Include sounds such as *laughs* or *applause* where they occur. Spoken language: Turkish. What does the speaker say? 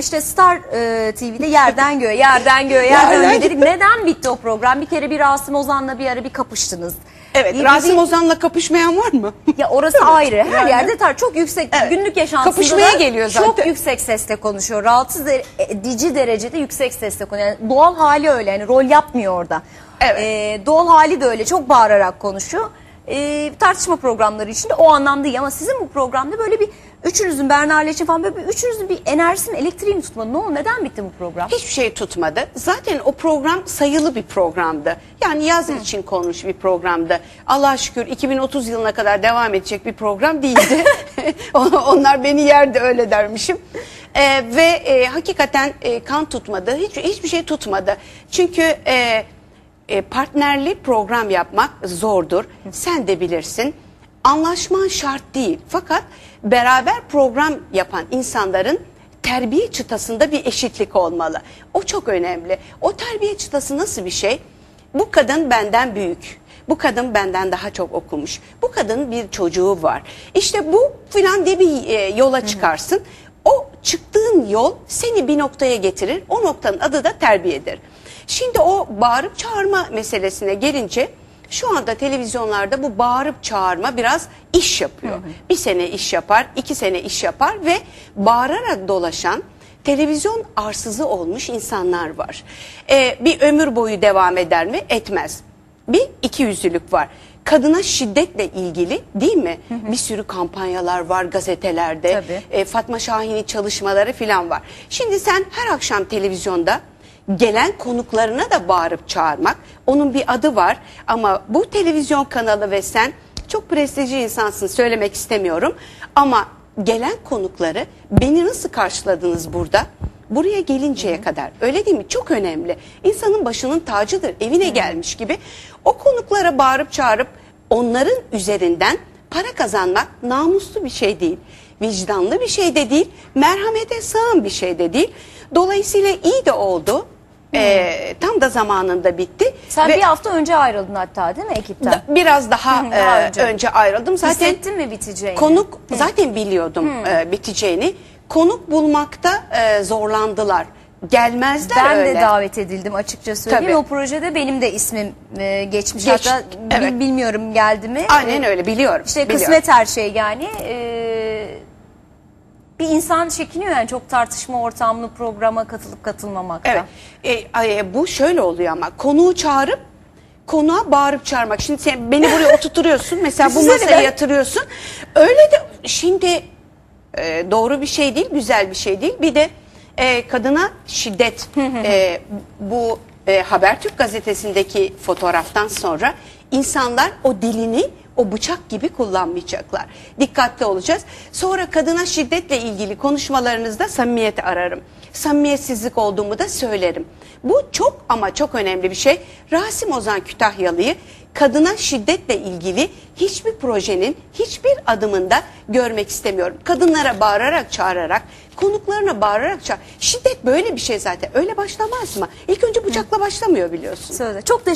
işte Star e, TV'de yerden göğe, yerden göğe, yerden göğe dedik. Neden bitti o program? Bir kere bir Rasim Ozan'la bir ara bir kapıştınız. Evet, Bir- Rasim bir- Ozan'la kapışmayan var mı? Ya orası ayrı. Her Yani- yerde tar çok yüksek Evet. günlük yaşantısında Kapışmaya geliyor Çok zaten. yüksek sesle konuşuyor. Rahatsız e- edici derecede yüksek sesle konuşuyor. Yani doğal hali öyle. Yani rol yapmıyor orada. Evet. Ee, doğal hali de öyle. Çok bağırarak konuşuyor. Ee, tartışma programları için de o anlamda iyi ama sizin bu programda böyle bir üçünüzün Bernar'la için falan böyle bir üçünüzün bir enerjisini elektriğini tutmadı. Ne oldu? Neden bitti bu program? Hiçbir şey tutmadı. Zaten o program sayılı bir programdı. Yani yaz için konmuş bir programdı. Allah'a şükür 2030 yılına kadar devam edecek bir program değildi. *laughs* *laughs* Onlar beni yerdi öyle dermişim. Ee, ve e, hakikaten e, kan tutmadı. Hiç, hiçbir şey tutmadı. Çünkü e, e, partnerli program yapmak zordur. Sen de bilirsin. Anlaşman şart değil. Fakat beraber program yapan insanların terbiye çıtasında bir eşitlik olmalı. O çok önemli. O terbiye çıtası nasıl bir şey? Bu kadın benden büyük. Bu kadın benden daha çok okumuş. Bu kadının bir çocuğu var. İşte bu filan diye bir e, yola çıkarsın. O çıktığın yol seni bir noktaya getirir. O noktanın adı da terbiyedir. Şimdi o bağırıp çağırma meselesine gelince şu anda televizyonlarda bu bağırıp çağırma biraz iş yapıyor. Bir sene iş yapar, iki sene iş yapar ve bağırarak dolaşan televizyon arsızı olmuş insanlar var. Ee, bir ömür boyu devam eder mi? Etmez. Bir iki yüzlülük var. Kadına şiddetle ilgili değil mi? Bir sürü kampanyalar var gazetelerde. Tabii. E, Fatma Şahin'in çalışmaları falan var. Şimdi sen her akşam televizyonda gelen konuklarına da bağırıp çağırmak. Onun bir adı var ama bu televizyon kanalı ve sen çok prestijli insansın söylemek istemiyorum. Ama gelen konukları beni nasıl karşıladınız burada? Buraya gelinceye kadar öyle değil mi? Çok önemli. İnsanın başının tacıdır evine gelmiş gibi. O konuklara bağırıp çağırıp onların üzerinden para kazanmak namuslu bir şey değil. Vicdanlı bir şey de değil. Merhamete sığın bir şey de değil. Dolayısıyla iyi de oldu. Ee, tam da zamanında bitti. Sen Ve bir hafta önce ayrıldın hatta değil mi ekipten? da- biraz daha, Hı, daha e, önce. önce. ayrıldım. Zaten Hissettin mi biteceğini? konuk zaten biliyordum e, biteceğini. Konuk bulmakta e, zorlandılar. Gelmezler Ben öyle. de davet edildim açıkça söyleyeyim. Tabii. O projede benim de ismim e, geçmiş. Geç- Hatta bil- evet. bilmiyorum geldi mi. Aynen E, öyle biliyorum. İşte biliyorum. kısmet her şey yani. E, bir insan çekiniyor yani çok tartışma ortamlı programa katılıp katılmamakta. Evet. E, e, bu şöyle oluyor ama konuğu çağırıp konuğa bağırıp çağırmak. Şimdi sen beni buraya *laughs* oturtuyorsun. Mesela bu Düşünsene masaya ben- yatırıyorsun. Öyle de şimdi e, doğru bir şey değil, güzel bir şey değil. Bir de e, kadına şiddet e, bu e, Habertürk gazetesindeki fotoğraftan sonra insanlar o dilini o bıçak gibi kullanmayacaklar. Dikkatli olacağız. Sonra kadına şiddetle ilgili konuşmalarınızda samimiyeti ararım. Samimiyetsizlik olduğumu da söylerim. Bu çok ama çok önemli bir şey. Rasim Ozan Kütahyalı'yı kadına şiddetle ilgili hiçbir projenin hiçbir adımında görmek istemiyorum. Kadınlara bağırarak çağırarak, konuklarına bağırarak çağır. Şiddet böyle bir şey zaten. Öyle başlamaz mı? İlk önce bıçakla başlamıyor biliyorsun. Söyle. Çok teşekkür